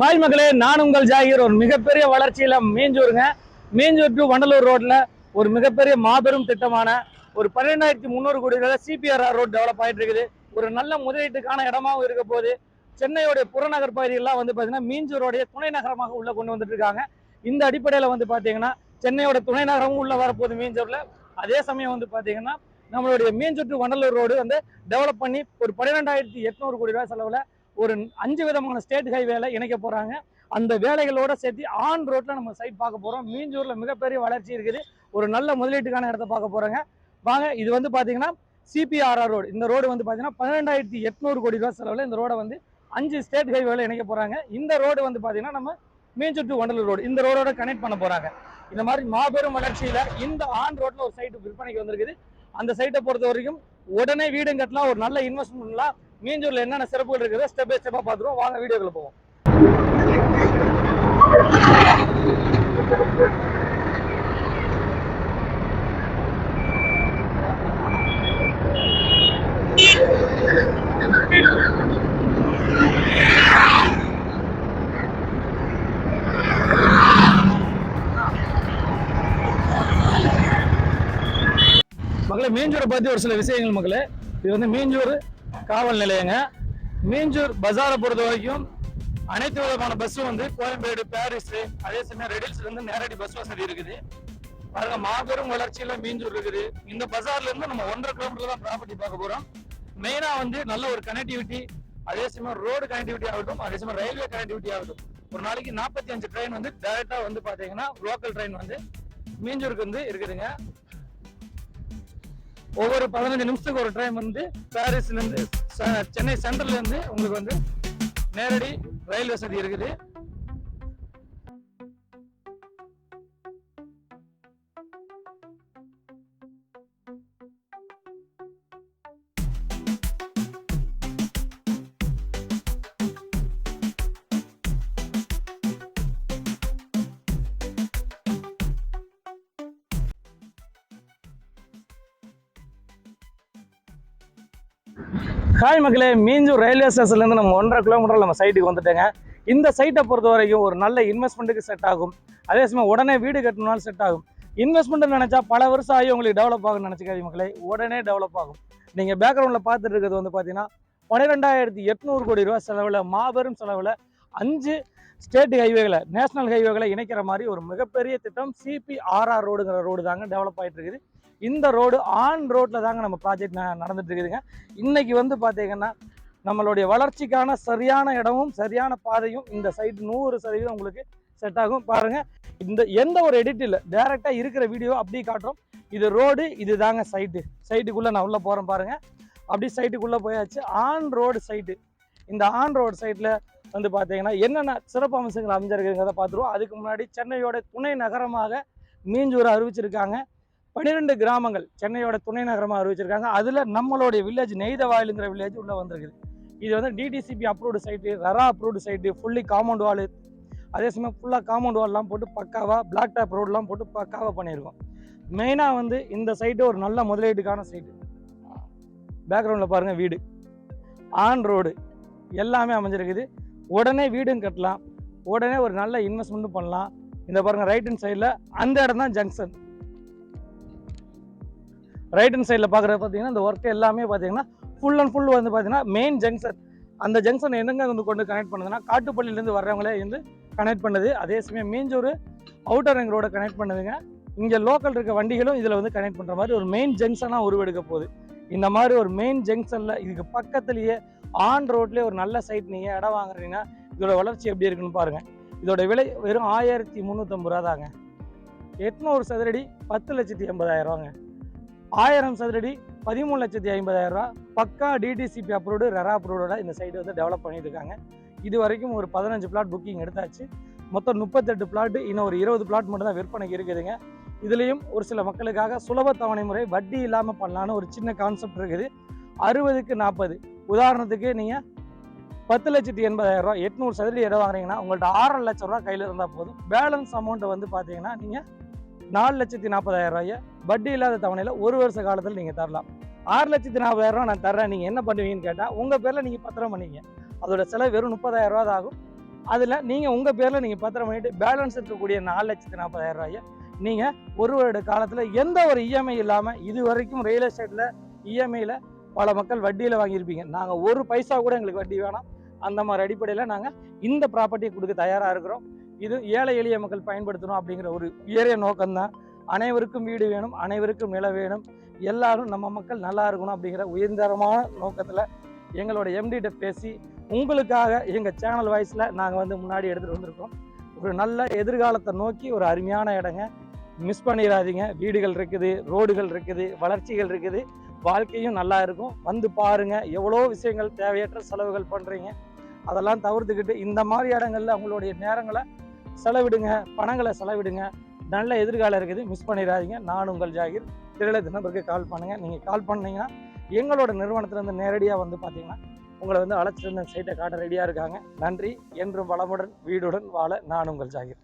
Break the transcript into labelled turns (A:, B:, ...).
A: Hi மக்களே நான் உங்கள் ஜாகிர். ஒரு மிகப்பெரிய வளர்ச்சியில மீஞ்சூருங்க. மீஞ்சூர் டு வண்டலூர் ரோட்டில் ஒரு மிகப்பெரிய மாபெரும் திட்டமான ஒரு பன்னிரெண்டாயிரத்தி முந்நூறு கோடி ரூபாய் சிபிஆர்ஆர் ரோட் டெவலப் ஆகிட்டு இருக்குது. ஒரு நல்ல முதலீட்டுக்கான இடமாவும் இருக்க போது சென்னையோடைய புறநகர் பகுதியெல்லாம் வந்து பார்த்தீங்கன்னா மீஞ்சூரோடைய துணை நகரமாக உள்ளே கொண்டு வந்துட்டு இருக்காங்க. இந்த அடிப்படையில் வந்து பார்த்தீங்கன்னா சென்னையோட துணை நகரமும் உள்ளே வரப்போகுது மீஞ்சூரில். அதே சமயம் வந்து பார்த்தீங்கன்னா நம்மளுடைய மீஞ்சூர் டு வண்டலூர் ரோடு வந்து டெவலப் பண்ணி ஒரு பன்னிரெண்டாயிரத்தி எட்நூறு கோடி ரூபாய் செலவில் ஒரு அஞ்சு விதமான ஸ்டேட் ஹைவேல இணைக்க போறாங்க. அந்த வேலைகளோட சேர்த்து ஆன் ரோட்ல நம்ம சைட் பார்க்க போறோம். மீஞ்சூர்ல மிகப்பெரிய வளர்ச்சி இருக்குது. ஒரு நல்ல முதலீட்டுக்கான இடத்த பார்க்க போறாங்க. வாங்க இது வந்து பாத்தீங்கன்னா சிபிஆர்ஆர் ரோடு இந்த ரோடு வந்து பாத்தீங்கன்னா பன்னிரெண்டாயிரத்தி எட்நூறு கோடி ரூபாய் செலவில் இந்த ரோடை வந்து அஞ்சு ஸ்டேட் ஹைவேல இணைக்க போறாங்க. இந்த ரோடு வந்து பாத்தீங்கன்னா நம்ம மீஞ்சூர் டு வண்டலூர் ரோடு இந்த ரோடோட கனெக்ட் பண்ண போறாங்க. இந்த மாதிரி மாபெரும் வளர்ச்சியில இந்த ஆன் ரோட்ல ஒரு சைட்டு விற்பனைக்கு வந்திருக்குது. அந்த சைட்டை பொறுத்த வரைக்கும் உடனே வீடும் கட்டலாம் ஒரு நல்ல இன்வெஸ்ட்மெண்ட்லாம் மீஞ்சூர்ல என்னென்ன சிறப்புகள் இருக்குது ஸ்டெப் பை ஸ்டெப்பாக பார்த்துருவோம். வாங்க வீடியோக்குள்ள போவோம். மக்களே மீஞ்சூரை பத்தி ஒரு சில விஷயங்கள் மக்களே. இது வந்து மீஞ்சூர் காவல் நிலையங்க. மீஞ்சூர் பஜாரை பொறுத்த வரைக்கும் அனைத்து விதமான பஸ்ஸும் வந்து கோயம்பேடு பாரிஸ் அதே சமயம் ரெடில்ஸ்லேருந்து நேரடி பஸ் வசதி இருக்குது. பாருங்க மாபெரும் வளர்ச்சியில மீஞ்சூர் இருக்குது. இந்த பஜார்ல இருந்து நம்ம ஒன்றரை கிலோமீட்டர் தான் ப்ராப்பர்ட்டி பார்க்க போறோம். மெயினா வந்து நல்ல ஒரு கனெக்டிவிட்டி அதே சமயம் ரோடு கனெக்டிவிட்டி ஆகட்டும் அதே சமயம் ரயில்வே கனெக்டிவிட்டி ஆகட்டும். ஒரு நாளைக்கு நாற்பத்தி அஞ்சு ட்ரெயின் வந்து டைரக்டா வந்து பாத்தீங்கன்னா லோக்கல் ட்ரெயின் வந்து மீஞ்சூருக்கு வந்து இருக்குதுங்க. ஒவ்வொரு பதினஞ்சு நிமிஷத்துக்கு ஒரு ட்ரெயின் வந்து பாரிஸ்ல இருந்து ச- சென்னை சென்ட்ரல்ல இருந்து உங்களுக்கு வந்து நேரடி ரயில் வசதி இருக்குது. ஹாய் மக்களே மீஞ்சூர் ரயில்வே ஸ்டேஷன்லேருந்து நம்ம ஒன்றரை கிலோமீட்டர் நம்ம சைட்டுக்கு வந்துட்டேங்க. இந்த சைட்டை பொறுத்த வரைக்கும் ஒரு நல்ல இன்வெஸ்ட்மெண்ட்டுக்கு செட் ஆகும். அதே சமயம் உடனே வீடு கட்டணும்னாலும் செட் ஆகும். இன்வெஸ்ட்மெண்ட் நினைச்சா பல வருஷம் ஆகி உங்களுக்கு டெவலப் ஆகும்னு நினச்சிக்காதீங்க மக்களே. உடனே டெவலப் ஆகும். நீங்கள் பேக்ரவுண்டில் பார்த்துட்டு இருக்கிறது வந்து பார்த்தீங்கன்னா பன்னிரெண்டாயிரத்தி எட்நூறு கோடி ரூபா செலவில் மாபெரும் செலவில் அஞ்சு ஸ்டேட் ஹைவேகளை நேஷனல் ஹைவேகளை இணைக்கிற மாதிரி ஒரு மிகப்பெரிய திட்டம் சிபிஆர்ஆர் ரோடுங்கிற ரோடு தாங்க டெவலப் ஆகிட்டு இருக்குது. இந்த ரோடு ஆன் ரோட்டில் தாங்க நம்ம ப்ராஜெக்ட் நடந்துட்டு இருக்குதுங்க இன்னைக்கு வந்து பார்த்தீங்கன்னா நம்மளுடைய வளர்ச்சிக்கான சரியான இடமும் சரியான பாதையும் இந்த சைட் நூறு சதவீதம் உங்களுக்கு செட் ஆகும். பாருங்க இந்த எந்த ஒரு எடிட் இல்லை. டேரெக்டாக இருக்கிற வீடியோ அப்படி காட்டுறோம். இது ரோடு இது தாங்க சைட்டு சைட்டுக்குள்ளே நான் உள்ளே போகிறேன் பாருங்க. அப்படி சைட்டுக்குள்ளே போயாச்சு. ஆன் ரோடு சைட்டு இந்த ஆன் ரோடு சைட்டில் வந்து பார்த்தீங்கன்னா என்னென்ன சிறப்பு அம்சங்கள் அமைஞ்சிருக்குங்கிறத பார்த்துருவோம். அதுக்கு முன்னாடி சென்னையோட துணை நகரமாக மீஞ்சூரை அறிவிச்சிருக்காங்க. பன்னிரெண்டு கிராமங்கள் சென்னையோட துணை நகரமாக அறிவிச்சிருக்காங்க. அதில் நம்மளுடைய வில்லேஜ் நெய்தவாயிலுங்கிற வில்லேஜ் உள்ளே வந்திருக்குது. இது வந்து DTCP approved site RERA approved site fully compound wall அதே சமயம் ஃபுல்லாக காம்பவுண்ட் வால்லாம் போட்டு பக்காவாக பிளாக் டாப் ரோடெலாம் போட்டு பக்காவாக பண்ணியிருக்கோம். மெயினாக வந்து இந்த சைட்டு ஒரு நல்ல முதலீட்டுக்கான சைட்டு பேக்ரவுண்டில் பாருங்கள் வீடு. ஆன் ரோடு எல்லாமே அமைஞ்சிருக்குது. உடனே வீடும் கட்டலாம். உடனே ஒரு நல்ல இன்வெஸ்ட்மெண்ட்டும் பண்ணலாம். இந்த பாருங்கள் ரைட் ஹண்ட் சைடில் அந்த இடம் தான் ஜங்ஷன் ரைட் ஹேண்ட் சைடில் பார்க்குறது பார்த்தீங்கன்னா இந்த ஒர்க் எல்லாமே பார்த்தீங்கன்னா ஃபுல் அண்ட் ஃபுல் வந்து பார்த்தீங்கன்னா மெயின் ஜங்ஷன் அந்த ஜங்ஷன் என்னங்க வந்து கொண்டு கனெக்ட் பண்ணுதுன்னா காட்டுப்பள்ளியிலேருந்து வர்றவங்களே வந்து கனெக்ட் பண்ணுது. அதே சமயம் மீஞ்சூர் அவுட்டர் ரிங் ரோட கனெக்ட் பண்ணுதுங்க. இங்கே லோக்கல் இருக்க வண்டிகளும் இதில் வந்து கனெக்ட் பண்ணுற மாதிரி ஒரு மெயின் ஜங்ஷனாக உருவெடுக்க போகுது. இந்த மாதிரி ஒரு மெயின் ஜங்ஷனில் இதுக்கு பக்கத்துலேயே ஆன் ரோட்லேயே ஒரு நல்ல சைட் நீங்கள் இடம் வாங்குறீங்கன்னா இதோட வளர்ச்சி எப்படி இருக்குன்னு பாருங்கள் இதோட விலை வெறும் ஆயிரத்தி முந்நூற்றம்பது ரூபா தாங்க எட்நூறு சதுரடி பத்து லட்சத்தி எண்பதாயிரம் ரூபாங்க. ஆயிரம் சதுரடி பதிமூணு லட்சத்தி ஐம்பதாயிரம் ரூபா. பக்கா டிடிசிபி அப்ரூவ்டு ரெரா அப்ரூவோட இந்த சைடு வந்து டெவலப் பண்ணிட்டு இருக்காங்க இது வரைக்கும் ஒரு பதினஞ்சு பிளாட் புக்கிங் எடுத்தாச்சு. மொத்தம் முப்பத்தெட்டு பிளாட் இன்னும் ஒரு இருபது பிளாட் மட்டும் தான் விற்பனைக்கு இருக்குதுங்க. இதுலேயும் ஒரு சில மக்களுக்காக சுலப தவணை முறை வட்டி இல்லாமல் பண்ணலான்னு ஒரு சின்ன கான்செப்ட் இருக்குது. அறுபதுக்கு நாற்பது உதாரணத்துக்கு நீங்கள் பத்து லட்சத்தி எண்பதாயிரம் ரூபா எட்நூறு சதுரடி இடம் வாங்குறீங்கன்னா உங்கள்கிட்ட ஆறரை லட்சம் ரூபா கையில் இருந்தால் போதும். பேலன்ஸ் அமௌண்ட்டை வந்து பார்த்தீங்கன்னா நீங்கள் நாலு லட்சத்தி நாற்பதாயிரம் ரூபாயை வட்டி இல்லாத தவணையில் ஒரு வருஷ காலத்தில் நீங்கள் தரலாம். ஆறு லட்சத்தி நாற்பதாயிரம் ரூபா நான் தர்றேன். நீங்கள் என்ன பண்ணுவீங்கன்னு கேட்டால் உங்கள் பேரில் நீங்கள் பத்திரம் பண்ணீங்க அதோட செலவு வெறும் முப்பதாயிரம் ரூபா தான் ஆகும். அதில் நீங்கள் உங்கள் பேரில் நீங்கள் பத்திரம் பண்ணிவிட்டு பேலன்ஸ் இருக்கக்கூடிய நாலு லட்சத்தி நாற்பதாயிரம் ரூபாயை நீங்கள் ஒரு வருட காலத்தில் எந்த ஒரு இஎம்ஐ இல்லாமல் இது வரைக்கும் ரியல் எஸ்டேட்டில் இஎம்ஐயில் பல மக்கள் வட்டியில் வாங்கியிருப்பீங்க. நாங்கள் ஒரு பைசா கூட எங்களுக்கு வட்டி வேணாம். அந்த மாதிரி அடிப்படையில் நாங்கள் இந்த ப்ராப்பர்ட்டியை கொடுக்க தயாராக இருக்கிறோம். இது ஏழை எளிய மக்கள் பயன்படுத்தணும் அப்படிங்கிற ஒரு உயரிய நோக்கம்தான். அனைவருக்கும் வீடு வேணும் அனைவருக்கும் நில வேணும். எல்லாரும் நம்ம மக்கள் நல்லா இருக்கணும் அப்படிங்கிற உயர்ந்தரமான நோக்கத்தில் எங்களோட எம்டிகிட்ட பேசி உங்களுக்காக எங்கள் சேனல் வாய்ஸில் நாங்கள் வந்து முன்னாடி எடுத்துகிட்டு வந்திருக்கோம். ஒரு நல்ல எதிர்காலத்தை நோக்கி ஒரு அருமையான இடங்க. மிஸ் பண்ணிடாதீங்க. வீடுகள் இருக்குது ரோடுகள் இருக்குது வளர்ச்சிகள் இருக்குது. வாழ்க்கையும் நல்லா இருக்கும். வந்து பாருங்கள் எவ்வளோ விஷயங்கள் தேவையற்ற செலவுகள் பண்ணுறீங்க அதெல்லாம் தவிர்த்துக்கிட்டு இந்த மாதிரி இடங்கள்ல அவங்களுடைய நேரங்களை செலவிடுங்க பணங்களை செலவிடுங்க. நல்ல எதிர்காலம் இருக்குது. மிஸ் பண்ணிடாதீங்க. நான் உங்கள் ஜாகிர். திருளத்து நம்பருக்கு கால் பண்ணுங்கள் நீங்கள் கால் பண்ணீங்கன்னா எங்களோட நிறுவனத்துலேருந்து நேரடியாக வந்து பார்த்தீங்கன்னா உங்களை வந்து அழைச்சிட்டு இருந்த சைட்டை காட்ட ரெடியாக இருக்காங்க. நன்றி. என்றும் வளமுடன் வீடுடன் வாழ நான் உங்கள் ஜாகிர்.